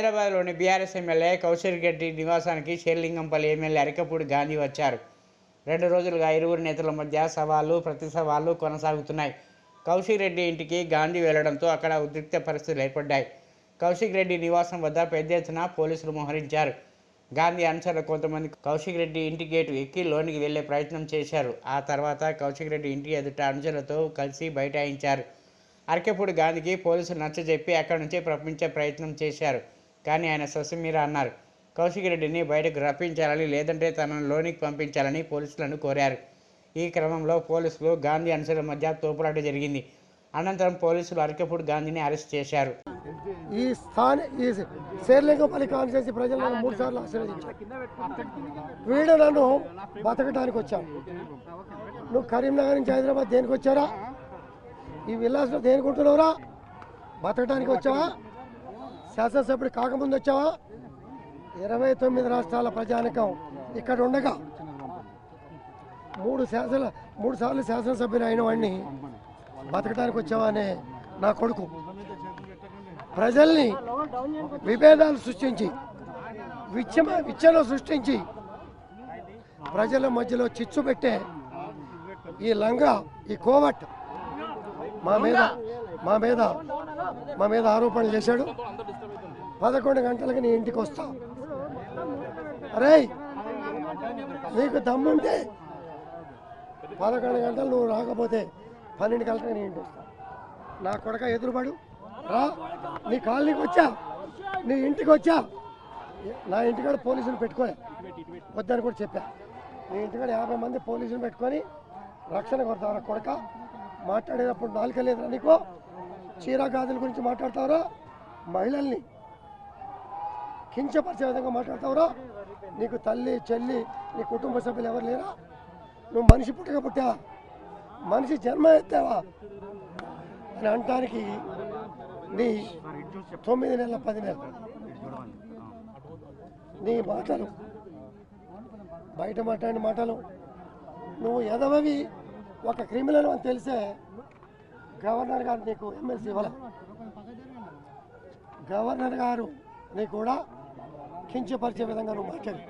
హైదరాబాద్లోని BRS MLA Kaushik Reddy నివాసానికి Serilingampally MLA Arikapudi Gandhi వచ్చారు. రెండు రోజులుగా ఇరువురు నేతల మధ్య సవాళ్ళు ప్రతి సవాళ్ళు కొనసాగుతున్నాయి. కౌశిక్ రెడ్డి ఇంటికి గాంధీ వెళ్ళడంతో అక్కడ ఉద్రిక్త పరిస్థితులు ఏర్పడ్డాయి. కౌశిక్ రెడ్డి నివాసం వద్ద పెద్ద ఎత్తున పోలీసులు మోహరించారు. గాంధీ అనుచరులు కొంతమంది కౌశిక్ రెడ్డి ఇంటి గేటు ఎక్కి లోనికి వెళ్ళే ప్రయత్నం చేశారు. ఆ తర్వాత కౌశిక్ రెడ్డి ఇంటి ఎదుట అనుచరులతో కలిసి బైఠాయించారు. అరకెపూడి గాంధీకి పోలీసులు నచ్చజెప్పి అక్కడి నుంచి ప్రపంచే ప్రయత్నం చేశారు. కానీ ఆయన సొసమీర అన్నారు కౌశిక్ రెడ్డిని బయటకు రప్పించాలని లేదంటే తనను లోనికి పంపించాలని పోలీసులను కోరారు. ఈ క్రమంలో పోలీసులు గాంధీ అనుసరుల మధ్య తోపులాట జరిగింది. అనంతరం పోలీసులు అరకపూడి గాంధీని అరెస్ట్ చేశారు. ఈ స్థాన ఈ శేర్లింగపల్లి కాన్స్టిట్యూన్సీ ప్రజలను మూడు సార్లు ఆశీర్వదించారు. వీడు నన్ను బతకడానికి వచ్చాను నువ్వు కరీంనగర్ నుంచి హైదరాబాద్ దేనికి వచ్చారా? ఈ విల్లాస్లో దేనికి ఉంటున్నావురా? బతకడానికి వచ్చావా? శాసనసభ్యుడు కాకముందు వచ్చావా? ఇరవై తొమ్మిది రాష్ట్రాల ప్రజానికం ఇక్కడ ఉండగా మూడు శాసన మూడు సార్లు శాసనసభ్యులు అయిన వాడిని బతకడానికి వచ్చావా అనే నా కొడుకు. ప్రజల్ని విభేదాలు సృష్టించి విచ్చమ విచ్చలు సృష్టించి ప్రజల మధ్యలో చిచ్చు పెట్టే ఈ లంగా ఈ కోవట్ మా మీద మా మీద మా మీద ఆరోపణలు చేశాడు. పదకొండు గంటలకు నీ ఇంటికి వస్తా. అరే నీకు దమ్ముంటే పదకొండు గంటలు నువ్వు రాకపోతే పన్నెండు గంటలకు నీ ఇంటికి వస్తా. నా కొడక ఎదురుపడు. రా నీ కాలనీకి వచ్చా. నీ ఇంటికి వచ్చా. నా ఇంటికాడ పోలీసులు పెట్టుకోలే. వద్దని కూడా చెప్పా. నీ ఇంటికాడ యాభై మంది పోలీసులు పెట్టుకొని రక్షణ కొడతారా కొడక? మాట్లాడేటప్పుడు నాలుక లేదురా నీకు? చీర గురించి మాట్లాడతావరా? మహిళల్ని కించపరిచే విధంగా మాట్లాడతావురా? నీకు తల్లి చెల్లి నీ కుటుంబ సభ్యులు ఎవరు లేరా? నువ్వు మనిషి పుట్టక పుట్టా? మనిషి జన్మ ఎత్తావా? అని అనటానికి నీ తొమ్మిది నెలల పది నెలలు. నీ మాటలు. బయట మాట్లాడిన మాటలు. నువ్వు ఎదవవి ఒక క్రిమినల్ అని తెలిసే గవర్నర్ గారు నీకు ఎమ్మెల్సీ ఇవ్వాలి? గవర్నర్ గారు నీ కూడా కించపరిచే విధంగా నువ్వు మాట్లాడు.